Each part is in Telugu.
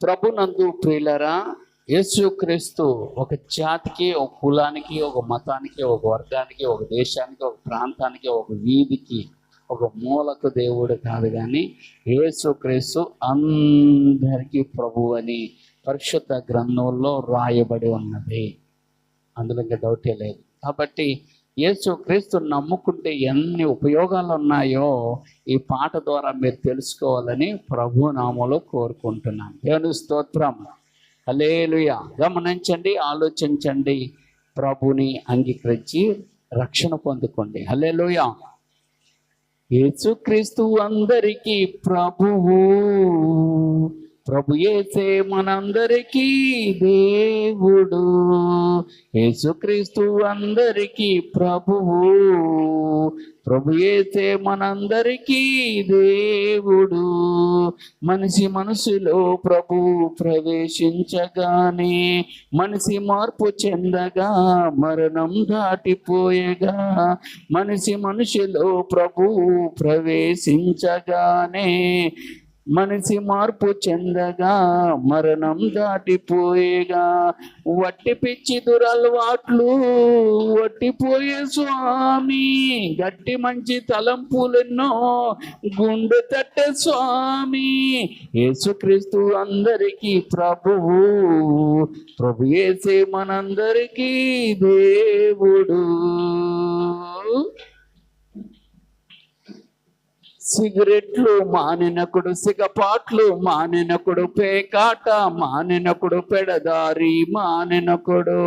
ప్రభునందు ప్రియులరా యేసుక్రీస్తు ఒక జాతికి ఒక కులానికి ఒక మతానికి ఒక వర్గానికి ఒక దేశానికి ఒక ప్రాంతానికి ఒక వీధికి ఒక మూలకు దేవుడు కాదు కానీ యేసుక్రీస్తు అందరికీ ప్రభు అని పరిశుద్ధ గ్రంథంలో రాయబడి ఉన్నది. అందులో ఇంకా డౌటే లేదు. కాబట్టి యేసు క్రీస్తు నమ్ముకుంటే ఎన్ని ఉపయోగాలు ఉన్నాయో ఈ పాట ద్వారా మీరు తెలుసుకోవాలని ప్రభు నామలో కోరుకుంటున్నాను దేవుని స్తోత్రం. అలేలుయ గమనించండి ఆలోచించండి. ప్రభుని అంగీకరించి రక్షణ పొందుకోండి. హలేలుయ యేసుక్రీస్తు అందరికీ ప్రభువు. ప్రభు ఏసే మనందరికీ దే యేసుక్రీస్తు అందరికీ ప్రభువు. ప్రభు అయితే మనందరికీ దేవుడు. మనిషి మనసులో ప్రభు ప్రవేశించగానే మనిషి మార్పు చెందగా మరణం దాటిపోయగా మనిషి మనుషులో ప్రభు ప్రవేశించగానే మనిషి మార్పు చెందగా మరణం దాటిపోయేగా. వట్టి పిచ్చి దురలవాట్లు వట్టిపోయే స్వామి. గట్టి మంచి తలంపులెన్నో గుండె తట్టే స్వామి. యేసుక్రీస్తు అందరికీ ప్రభువు. ప్రభు యేసే మనందరికీ దేవుడు. సిగరెట్లు మానినకుడు సిగపాట్లు మానినకుడు పేకాట మానినకుడు పెడదారి మానినకుడు.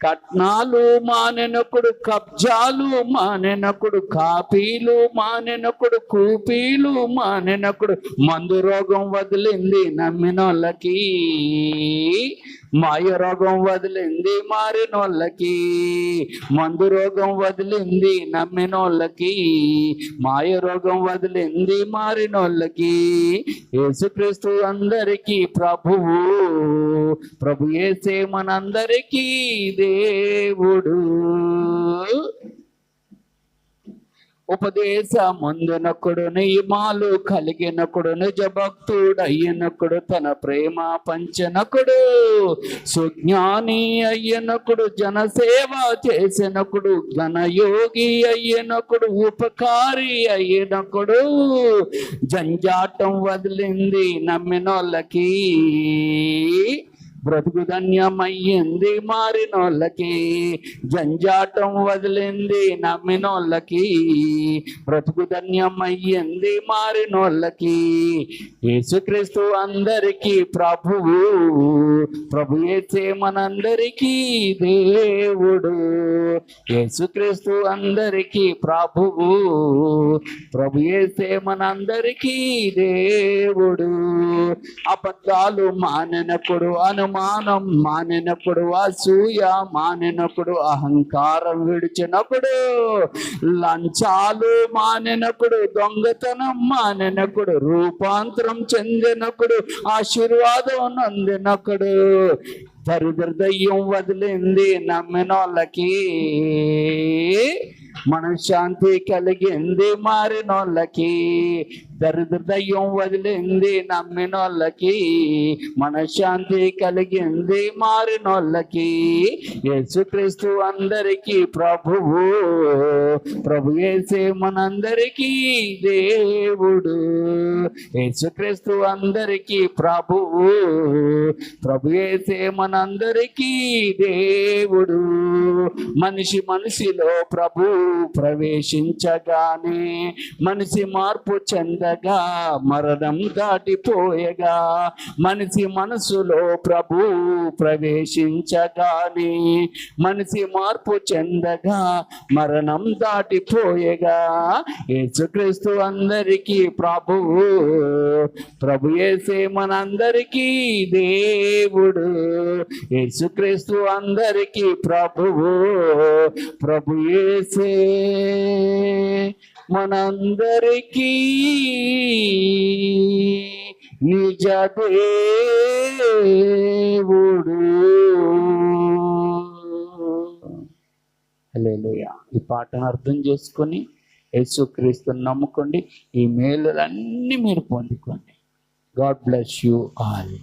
కట్నాలు మానెనకుడు కబ్జాలు మానెనకుడు కాపీలు మానెనకుడు కూపీలు మానెనకుడు. మందు రోగం వదిలింది నమ్మినోళ్ళకి మాయ రోగం వదిలింది మారినోళ్ళకి మందు రోగం వదిలింది నమ్మినోళ్ళకి మాయ రోగం వదిలింది మారినోళ్ళకి. యేసుక్రీస్తు అందరికీ ప్రభువు ప్రభు ఏసే మనందరికీ దేవుడు. ఉపదేశ ముందునకుడును ఇమాలు కలిగినకుడును నిజ అయ్యనకుడు తన ప్రేమ పంచనకుడు సుజ్ఞాని అయ్యనకుడు జనసేవ చేసినకుడు ఘనయోగి అయ్యనకుడు ఉపకారి అయ్యనకుడు జంజాటం వదిలింది నమ్మినోళ్ళకి. బ్రతుకు ధన్యమయ్యింది మారినోళ్ళకి. జంజాటం వదిలింది నమ్మినోళ్ళకి. బ్రతుకు ధన్యమయ్యింది మారినోళ్ళకి. యేసుక్రీస్తు అందరికీ ప్రభువు. ప్రభు యేసే మనందరికీ దేవుడు. యేసుక్రీస్తు అందరికీ ప్రభువు. ప్రభు ఏసే మనందరికీ దేవుడు. అబద్ధాలు మానినప్పుడు అవమానం మానినప్పుడు అసూయ మానినప్పుడు అహంకారం విడిచినప్పుడు లంచాలు మానినప్పుడు దొంగతనం మానినప్పుడు రూపాంతరం చెందినప్పుడు ఆశీర్వాదం నందినప్పుడు దరిద్ర దయ్యం వదిలింది నమ్మినోళ్ళకి. మనశ్శాంతి కలిగింది మారినోళ్ళకి దరిద్రదయ్యం వదిలింది నమ్మినోళ్ళకి మనశ్శాంతి కలిగింది మారినోళ్ళకి. యేసుక్రీస్తు అందరికీ ప్రభువు ప్రభు వేసే మనందరికీ దేవుడు. యేసుక్రీస్తు అందరికీ ప్రభువు ప్రభు వేసే మనందరికీ దేవుడు. మనిషి మనిషిలో ప్రభు ప్రవేశించగానే మనిషి మార్పు చెందగా మరణం దాటిపోయగా మనిషి మనసులో ప్రభు ప్రవేశించగానే మనిషి మార్పు చెందగా మరణం దాటిపోయగా. యేసుక్రీస్తు అందరికీ ప్రభువు ప్రభు ఏసే మనందరికీ దేవుడు. యేసుక్రీస్తు అందరికీ ప్రభువు ప్రభు యేసే మనందరికీ నిజ దేవుడు ఈ పాటను అర్థం చేసుకొని యేసుక్రీస్తుని నమ్ముకోండి. ఈ మేలులన్నీ మీరు పొందుకోండి. God bless you all.